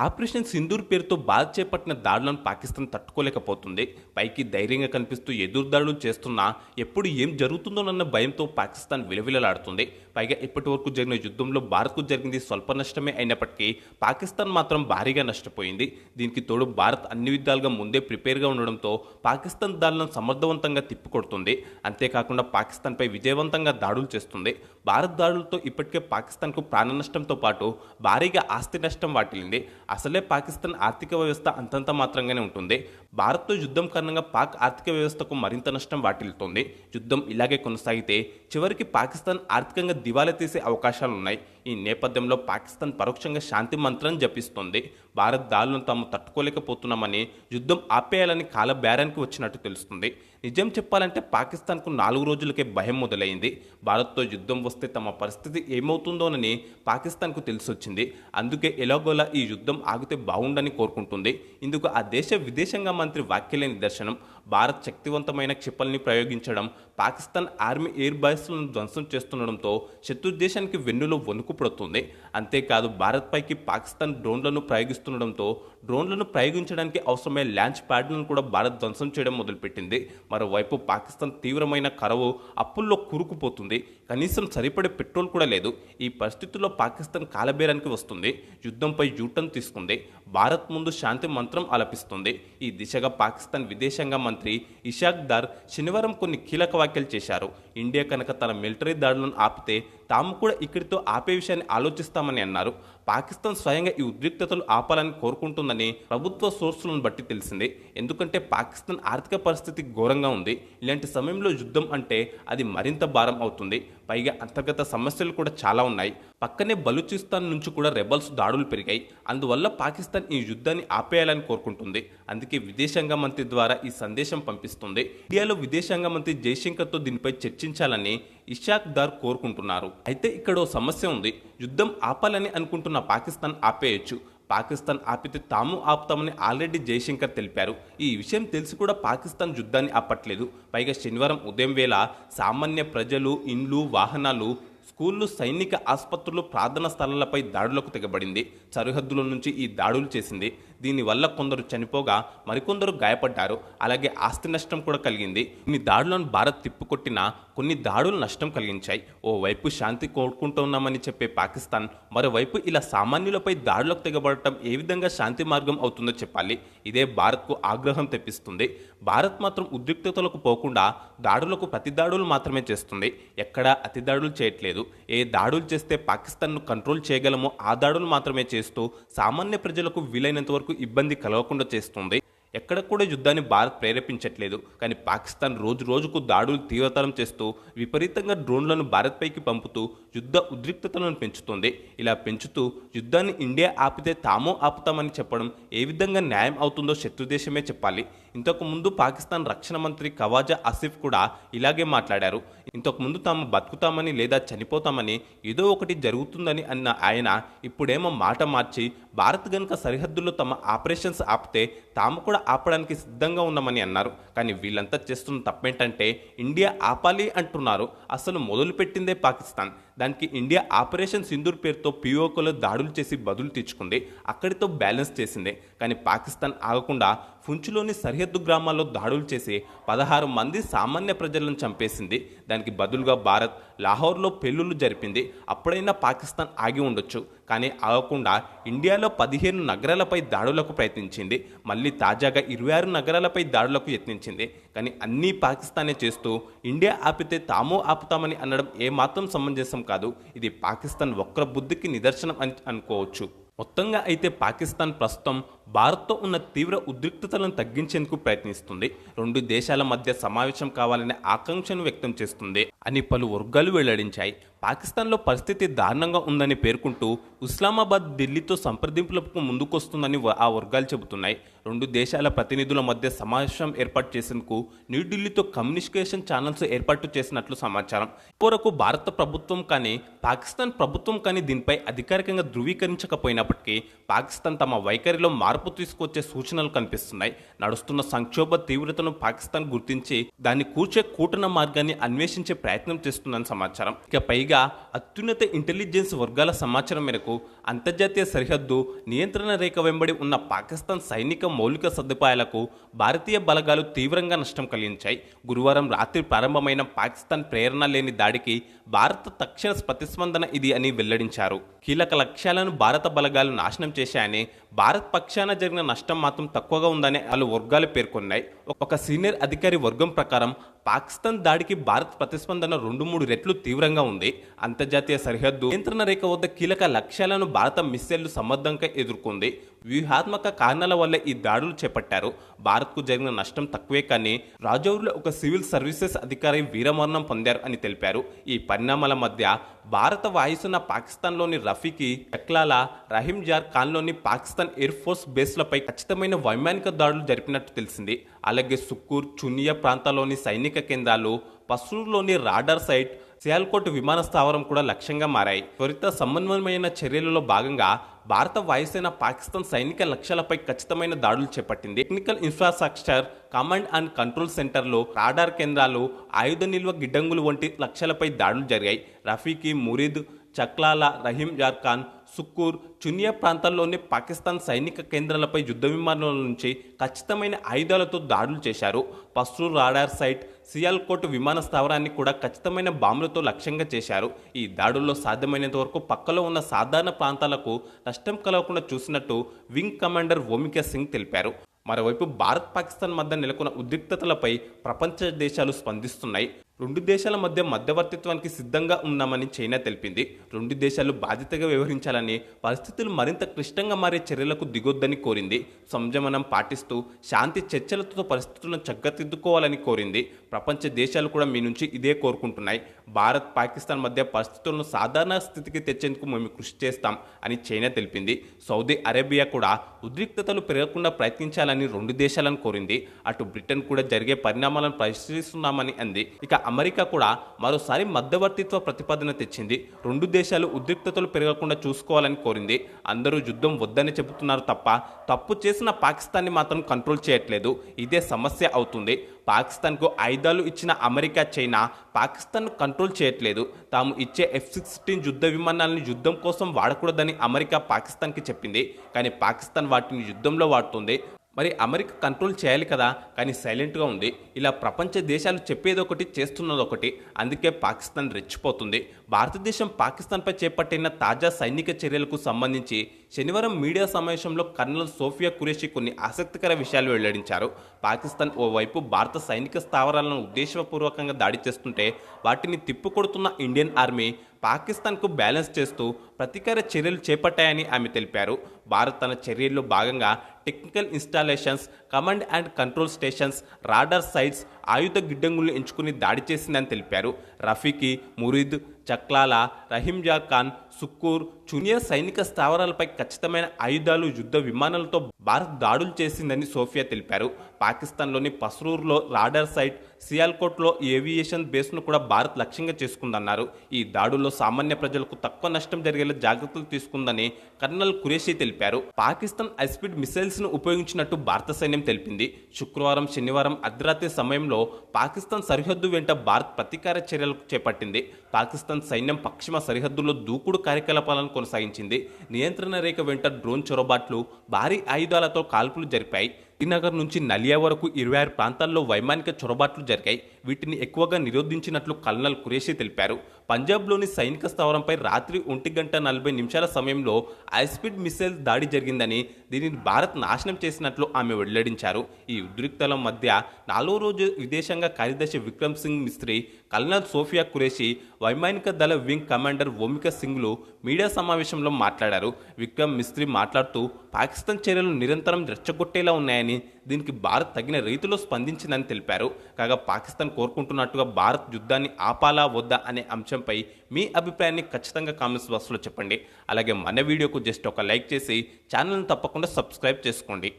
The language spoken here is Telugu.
ఆపరేషన్ సింధూర్ పేరుతో భారత్ చేపట్టిన దాడులను పాకిస్తాన్ తట్టుకోలేకపోతుంది. పైకి ధైర్యంగా కనిపిస్తూ ఎదురు దాడులు చేస్తున్నా ఎప్పుడు ఏం జరుగుతుందోనన్న భయంతో పాకిస్తాన్ విలవిలలాడుతుంది. పైగా ఇప్పటి వరకు జరిగిన యుద్ధంలో భారత్కు జరిగింది స్వల్ప నష్టమే అయినప్పటికీ పాకిస్తాన్ మాత్రం భారీగా నష్టపోయింది. దీనికి తోడు భారత్ అన్ని విధాలుగా ముందే ప్రిపేర్గా ఉండడంతో పాకిస్తాన్ దాడులను సమర్థవంతంగా తిప్పికొడుతుంది. అంతేకాకుండా పాకిస్తాన్పై విజయవంతంగా దాడులు చేస్తుంది. భారత్ దాడులతో ఇప్పటికే పాకిస్తాన్కు ప్రాణ నష్టంతో పాటు భారీగా ఆస్తి నష్టం వాటిల్లింది. అసలే పాకిస్తాన్ ఆర్థిక వ్యవస్థ అంతంత మాత్రంగానే ఉంటుంది. భారత్తో యుద్ధం కారణంగా పాక్ ఆర్థిక వ్యవస్థకు మరింత నష్టం వాటిల్లుతోంది. యుద్ధం ఇలాగే కొనసాగితే చివరికి పాకిస్తాన్ ఆర్థికంగా దివాలా తీసే అవకాశాలు ఉన్నాయి ఈ నేపథ్యంలో పాకిస్తాన్ పరోక్షంగా శాంతి మంత్రం జపిస్తోంది. భారత్ దాడులను తాము తట్టుకోలేకపోతున్నామని యుద్ధం ఆపేయాలని కాల బేరానికి వచ్చినట్టు తెలుస్తుంది. నిజం చెప్పాలంటే పాకిస్తాన్కు నాలుగు రోజులకే భయం మొదలైంది. భారత్తో యుద్ధం వస్తే తమ పరిస్థితి ఏమవుతుందోనని పాకిస్తాన్కు తెలిసొచ్చింది. అందుకే ఎలాగోలా ఈ యుద్ధం ఆగితే బాగుండని కోరుకుంటుంది. ఇందుకు ఆ దేశ విదేశాంగ మంత్రి వాక్యలే నిదర్శనం భారత్ శక్తివంతమైన క్షిపల్ని ప్రయోగించడం పాకిస్తాన్ ఆర్మీ ఎయిర్ బేస్లను ధ్వంసం చేస్తుండడంతో శత్రు దేశానికి వెన్నులో వణుకు పడుతుంది. అంతేకాదు భారత్పైకి పాకిస్తాన్ డ్రోన్లను ప్రయోగిస్తుండడంతో డ్రోన్లను ప్రయోగించడానికి అవసరమైన ల్యాంచ్ ప్యాడ్లను కూడా భారత్ ధ్వంసం చేయడం మొదలుపెట్టింది. మరోవైపు పాకిస్తాన్ తీవ్రమైన కరవు అప్పుల్లో కూరుకుపోతుంది. కనీసం సరిపడే పెట్రోల్ కూడా లేదు. ఈ పరిస్థితుల్లో పాకిస్తాన్ కాలబేరానికి వస్తుంది. యుద్ధంపై యూటర్న్ తీసుకుంది. భారత్ ముందు శాంతి మంత్రం ఆలపిస్తుంది. ఈ దిశగా పాకిస్తాన్ విదేశాంగ మంత్రి ఇషాక్ దార్ శనివారం కొన్ని కీలక వ్యాఖ్యలు చేశారు. ఇండియా కనుక తన మిలిటరీ దాడులను ఆపితే తాము కూడా ఇక్కడితో ఆపే విషయాన్ని ఆలోచిస్తామని అన్నారు. పాకిస్తాన్ స్వయంగా ఈ ఉద్రిక్తతలు ఆపాలని కోరుకుంటుందని ప్రభుత్వ సోర్సులను బట్టి తెలిసింది. ఎందుకంటే పాకిస్తాన్ ఆర్థిక పరిస్థితి ఘోరంగా ఉంది. ఇలాంటి సమయంలో యుద్ధం అంటే అది మరింత భారం అవుతుంది. పైగా అంతర్గత సమస్యలు కూడా చాలా ఉన్నాయి. పక్కనే బలూచిస్తాన్ నుంచి కూడా రెబల్స్ దాడులు పెరిగాయి. అందువల్ల పాకిస్తాన్ ఈ యుద్ధాన్ని ఆపేయాలని కోరుకుంటుంది. అందుకే విదేశాంగ మంత్రి ద్వారా ఈ సందేశం పంపిస్తుంది. ఇండియాలో విదేశాంగ మంత్రి జైశంకర్తో దీనిపై చర్చించాలని ఇషాక్ దార్ కోరుకుంటున్నారు. అయితే ఇక్కడ సమస్య ఉంది. యుద్ధం ఆపాలని అనుకుంటున్న పాకిస్తాన్ ఆపేయొచ్చు. పాకిస్తాన్ ఆపితే తాము ఆపుతామని ఆల్రెడీ జయశంకర్ తెలిపారు. ఈ విషయం తెలిసి కూడా పాకిస్తాన్ యుద్ధాన్ని ఆపట్లేదు. పైగా శనివారం ఉదయం వేళ సామాన్య ప్రజలు ఇండ్లు వాహనాలు స్కూళ్ళు సైనిక ఆసుపత్రులు ప్రార్థనా స్థలాలపై దాడులకు తెగబడింది. సరిహద్దుల నుంచి ఈ దాడులు చేసింది. దీనివల్ల కొందరు చనిపోగా మరికొందరు గాయపడ్డారు. అలాగే ఆస్తి నష్టం కూడా కలిగింది. ఇన్ని దాడులను భారత్ తిప్పుకొట్టిన కొన్ని దాడులు నష్టం కలిగించాయి. ఓవైపు శాంతి కోరుకుంటున్నామని చెప్పే పాకిస్తాన్ మరోవైపు ఇలా సామాన్యులపై దాడులకు తెగబడటం ఏ విధంగా శాంతి మార్గం అవుతుందో చెప్పాలి. ఇదే భారత్కు ఆగ్రహం తెప్పిస్తుంది. భారత్ మాత్రం ఉద్రిక్తతలకు పోకుండా దాడులకు ప్రతి దాడులు మాత్రమే చేస్తుంది. ఎక్కడా అతి దాడులు చేయట్లేదు. ఏ దాడులు చేస్తే పాకిస్తాన్ను కంట్రోల్ చేయగలమో ఆ దాడులు మాత్రమే చేస్తూ సామాన్య ప్రజలకు వీలైనంత వరకు ఇబ్బంది కలగకుండా చేస్తుంది? ఎక్కడ కూడా యుద్ధాన్ని భారత్ ప్రేరేపించట్లేదు. కానీ పాకిస్తాన్ రోజు రోజుకు దాడులు తీవ్రతరం చేస్తూ విపరీతంగా డ్రోన్లను భారత్పైకి పంపుతూ యుద్ధ ఉద్రిక్తతలను పెంచుతుంది. ఇలా పెంచుతూ యుద్ధాన్ని ఇండియా ఆపితే తాము ఆపుతామని చెప్పడం ఏ విధంగా న్యాయం అవుతుందో శత్రుదేశమే చెప్పాలి. ఇంతకు ముందు పాకిస్తాన్ రక్షణ మంత్రి కవాజా ఆసిఫ్ కూడా ఇలాగే మాట్లాడారు. ఇంతకు ముందు తాము బతుకుతామని లేదా చనిపోతామని ఏదో ఒకటి జరుగుతుందని అన్న ఆయన ఇప్పుడేమో మాట మార్చి భారత్ గనుక సరిహద్దుల్లో తమ ఆపరేషన్స్ ఆపితే తాము కూడా ఆపడానికి సిద్ధంగా ఉన్నామని అన్నారు. కానీ వీళ్ళంతా చేస్తున్న తప్పేంటంటే ఇండియా ఆపాలి అంటున్నారు. అసలు మొదలుపెట్టిందే పాకిస్తాన్. దానికి ఇండియా ఆపరేషన్ సింధూర్ పేరుతో పిఓకోలో దాడులు చేసి బదులు తెచ్చుకుంది అక్కడితో బ్యాలెన్స్ చేసింది. కానీ పాకిస్తాన్ ఆగకుండా ఫుంచులోని సరిహద్దు గ్రామాల్లో దాడులు చేసి పదహారు మంది సామాన్య ప్రజలను చంపేసింది. దానికి బదులుగా భారత్ లాహోర్లో పెళ్ళులు జరిపింది. అప్పుడైనా పాకిస్తాన్ ఆగి ఉండొచ్చు. కానీ ఆగకుండా ఇండియాలో పదిహేను నగరాలపై దాడులకు ప్రయత్నించింది. మళ్ళీ తాజాగా ఇరవై ఆరు నగరాలపై దాడులకు యత్నించింది. కానీ అన్నీ పాకిస్తానే చేస్తూ ఇండియా ఆపితే తాము ఆపుతామని అనడం ఏమాత్రం సమంజసం కాదు. ఇది పాకిస్తాన్ వక్ర బుద్ధికి నిదర్శనం అని అనుకోవచ్చు. మొత్తంగా అయితే పాకిస్తాన్ ప్రస్తుతం భారత్తో ఉన్న తీవ్ర ఉద్రిక్తతలను తగ్గించేందుకు ప్రయత్నిస్తుంది. రెండు దేశాల మధ్య సమావేశం కావాలనే ఆకాంక్షను వ్యక్తం చేస్తుంది అని పలు వర్గాలు వెల్లడించాయి. పాకిస్తాన్లో పరిస్థితి దారుణంగా ఉందని పేర్కొంటూ ఇస్లామాబాద్ ఢిల్లీతో సంప్రదింపులకు ముందుకొస్తుందని ఆ వర్గాలు చెబుతున్నాయి. రెండు దేశాల ప్రతినిధుల మధ్య సమావేశం ఏర్పాటు చేసేందుకు న్యూఢిల్లీతో కమ్యూనికేషన్ ఛానల్స్ ఏర్పాటు చేసినట్లు సమాచారం. ఇప్పటివరకు భారత ప్రభుత్వం కానీ పాకిస్తాన్ ప్రభుత్వం కానీ దీనిపై అధికారికంగా ధృవీకరించకపోయినప్పటికీ పాకిస్తాన్ తమ వైఖరిలో మార్పు మార్పు తీసుకొచ్చే సూచనలు కనిపిస్తున్నాయి. నడుస్తున్న సంక్షోభ తీవ్రతను పాకిస్తాన్ గుర్తించి దాన్ని కూర్చే కూటన మార్గాన్ని అన్వేషించే ప్రయత్నం చేస్తుందని సమాచారం. ఇక పైగా అత్యున్నత ఇంటెలిజెన్స్ వర్గాల సమాచారం మేరకు అంతర్జాతీయ సరిహద్దు నియంత్రణ రేఖ వెంబడి ఉన్న పాకిస్తాన్ సైనిక మౌలిక సదుపాయాలకు భారతీయ బలగాలు తీవ్రంగా నష్టం కలిగించాయి. గురువారం రాత్రి ప్రారంభమైన పాకిస్తాన్ ప్రేరణ లేని దాడికి భారత తక్షణ ప్రతిస్పందన ఇది అని వెల్లడించారు. కీలక లక్ష్యాలను భారత బలగాలు నాశనం చేశాయని భారత్ పక్షాన జరిగిన నష్టం మాత్రం తక్కువగా ఉందని పలు వర్గాలు పేర్కొన్నాయి. ఒక సీనియర్ అధికారి వర్గం ప్రకారం పాకిస్తాన్ దాడికి భారత్ ప్రతిస్పందన రెండు మూడు రెట్లు తీవ్రంగా ఉంది. అంతర్జాతీయ సరిహద్దు నియంత్రణ రేఖ వద్ద కీలక లక్ష్యాలను భారత మిస్సైళ్ళు సమర్థంగా ఎదుర్కొంది. వ్యూహాత్మక కారణాల వల్ల ఈ దాడులు చేపట్టారు. భారత్కు జరిగిన నష్టం తక్కువే కానీ రాజౌరిలో ఒక సివిల్ సర్వీసెస్ అధికారి వీరమరణం పొందారు అని తెలిపారు. ఈ పరిణామాల మధ్య భారత వాయుసేన పాకిస్తాన్లోని రఫీకి చక్లాల రహీం జార్ ఖాన్లోని పాకిస్తాన్ ఎయిర్ ఫోర్స్ బేస్లపై ఖచ్చితమైన వైమానిక దాడులు జరిపినట్టు తెలిసింది. అలాగే సుక్కూర్ చునియా ప్రాంతాల్లోని సైనిక కేంద్రాలు పసూర్లోని రాడార్ సైట్ సియాల్కోట్ విమాన స్థావరం కూడా లక్ష్యంగా మారాయి. త్వరిత సమన్వయమైన చర్యలలో భాగంగా భారత వాయుసేన పాకిస్తాన్ సైనిక లక్ష్యాలపై ఖచ్చితమైన దాడులు చేపట్టింది. Technical infrastructure command and control సెంటర్లు రాడార్ కేంద్రాలు ఆయుధ నిల్వ గిడ్డంగులు వంటి లక్ష్యాలపై దాడులు జరిగాయి. రఫీకి మురీద్ చక్లాల రహీం జార్ఖాన్ సుక్కూర్ చునియా ప్రాంతాల్లోని పాకిస్తాన్ సైనిక కేంద్రాలపై యుద్ధ విమానాల నుంచి ఖచ్చితమైన ఆయుధాలతో దాడులు చేశారు. పస్రు రాడార్ సైట్ సియాల్కోట్ విమాన స్థావరాన్ని కూడా ఖచ్చితమైన బాంబులతో లక్ష్యంగా చేశారు. ఈ దాడుల్లో సాధ్యమైనంత వరకు పక్కలో ఉన్న సాధారణ ప్రాంతాలకు నష్టం కలగకుండా చూసినట్టు వింగ్ కమాండర్ ఓమికా సింగ్ తెలిపారు. మరోవైపు భారత్ పాకిస్తాన్ మధ్య నెలకొన్న ఉద్రిక్తతలపై ప్రపంచ దేశాలు స్పందిస్తున్నాయి. రెండు దేశాల మధ్య మధ్యవర్తిత్వానికి సిద్ధంగా ఉన్నామని చైనా తెలిపింది. రెండు దేశాలు బాధ్యతగా వ్యవహరించాలని పరిస్థితులు మరింత క్లిష్టంగా మారే చర్యలకు దిగొద్దని కోరింది. సంయమనం పాటిస్తూ శాంతి చర్చలతో పరిస్థితులను చక్కదిద్దుకోవాలని కోరింది. ప్రపంచ దేశాలు కూడా మీ నుంచి ఇదే కోరుకుంటున్నాయి. భారత్ పాకిస్తాన్ మధ్య పరిస్థితులను సాధారణ స్థితికి తెచ్చేందుకు మేము కృషి చేస్తాం అని చైనా తెలిపింది. సౌదీ అరేబియా కూడా ఉద్రిక్తతలు పెరగకుండా ప్రయత్నించాలని రెండు దేశాలను కోరింది. అటు బ్రిటన్ కూడా జరిగే పరిణామాలను పరిశీలిస్తున్నామని అంది. ఇక అమెరికా కూడా మరోసారి మధ్యవర్తిత్వ ప్రతిపాదన తెచ్చింది. రెండు దేశాలు ఉద్రిక్తతలు పెరగకుండా చూసుకోవాలని కోరింది. అందరూ యుద్ధం వద్దని చెబుతున్నారు తప్ప తప్పు చేసిన పాకిస్తాన్ని మాత్రం కంట్రోల్ చేయట్లేదు. ఇదే సమస్య అవుతుంది. పాకిస్తాన్కు ఆయుధాలు ఇచ్చిన అమెరికా చైనా పాకిస్తాన్ను కంట్రోల్ చేయట్లేదు. తాము ఇచ్చే ఎఫ్ సిక్స్టీన్ యుద్ధ విమానాలను యుద్ధం కోసం వాడకూడదని అమెరికా పాకిస్తాన్కి చెప్పింది. కానీ పాకిస్తాన్ వాటిని యుద్ధంలో వాడుతుంది. మరి అమెరికా కంట్రోల్ చేయాలి కదా కానీ సైలెంట్గా ఉంది. ఇలా ప్రపంచ దేశాలు చెప్పేదొకటి చేస్తున్నదొకటి అందుకే పాకిస్తాన్ రెచ్చిపోతుంది. భారతదేశం పాకిస్తాన్పై చేపట్టిన తాజా సైనిక చర్యలకు సంబంధించి శనివారం మీడియా సమావేశంలో కర్నల్ సోఫియా కురేషి కొన్ని ఆసక్తికర విషయాలు వెల్లడించారు. పాకిస్తాన్ ఓవైపు భారత సైనిక స్థావరాలను ఉద్దేశపూర్వకంగా దాడి చేస్తుంటే వాటిని తిప్పుకొడుతున్న ఇండియన్ ఆర్మీ పాకిస్తాన్కు బ్యాలెన్స్ చేస్తూ ప్రతీకార చర్యలు చేపట్టాయని ఆమె తెలిపారు. భారత్ తన చర్యల్లో భాగంగా technical installations command and control stations radar sites ఆయుధ గిడ్డంగులను ఎంచుకుని దాడి చేసిందని తెలిపారు. రఫీకి మురీద్ చక్లాలా రహీంజా ఖాన్ సుక్కూర్ జూనియర్ సైనిక స్థావరాలపై ఖచ్చితమైన ఆయుధాలు యుద్ధ విమానాలతో భారత్ దాడులు చేసిందని సోఫియా తెలిపారు. పాకిస్తాన్లోని పస్రూర్లో రాడార్ సైట్ సియాల్కోట్లో ఏవియేషన్ బేస్ను కూడా భారత్ లక్ష్యంగా చేసుకుందన్నారు. ఈ దాడుల్లో సామాన్య ప్రజలకు తక్కువ నష్టం జరిగేలా జాగ్రత్తలు తీసుకుందని కర్నల్ కురేషి తెలిపారు. పాకిస్తాన్ హైస్పీడ్ మిసైల్స్ను ఉపయోగించినట్టు భారత సైన్యం తెలిపింది. శుక్రవారం శనివారం అర్ధరాత్రి సమయంలో పాకిస్తాన్ సరిహద్దు వెంట భారత్ ప్రతీకార చర్యలు చేపట్టింది. పాకిస్తాన్ సైన్యం పశ్చిమ సరిహద్దులో దూకుడు కార్యకలాపాలను కొనసాగించింది. నియంత్రణ రేఖ వెంట డ్రోన్ చొరబాట్లు భారీ ఆయుధాలతో కాల్పులు జరిపాయి. శ్రీనగర్ నుంచి నలియా వరకు ఇరవై ఆరు ప్రాంతాల్లో వైమానిక చొరబాట్లు జరిగాయి. వీటిని ఎక్కువగా నిరోధించినట్లు కల్నల్ ఖురేషి తెలిపారు. పంజాబ్లోని సైనిక స్థావరంపై రాత్రి ఒంటి గంట నలభై నిమిషాల సమయంలో హైస్పీడ్ మిసైల్ దాడి జరిగిందని దీనిని భారత్ నాశనం చేసినట్లు ఆమె వెల్లడించారు. ఈ ఉద్రిక్తల మధ్య నాలుగో రోజు విదేశాంగ కార్యదర్శి విక్రమ్ సింగ్ మిస్త్రీ కల్నల్ సోఫియా ఖురేషి వైమానిక దళ వింగ్ కమాండర్ ఓమిక సింగ్లు మీడియా సమావేశంలో మాట్లాడారు. విక్రమ్ మిస్త్రీ మాట్లాడుతూ పాకిస్తాన్ చర్యలు నిరంతరం రెచ్చగొట్టేలా ఉన్నాయని దీనికి భారత్ తగిన రీతిలో స్పందించిందని తెలిపారు. కాగా పాకిస్తాన్ కోరుకుంటున్నట్టుగా భారత్ యుద్ధాన్ని ఆపాలా వద్దా అనే అంశంపై మీ అభిప్రాయాన్ని ఖచ్చితంగా కామెంట్స్ బాక్స్లో చెప్పండి. అలాగే మన వీడియోకు జస్ట్ ఒక లైక్ చేసి ఛానల్ని తప్పకుండా సబ్స్క్రైబ్ చేసుకోండి.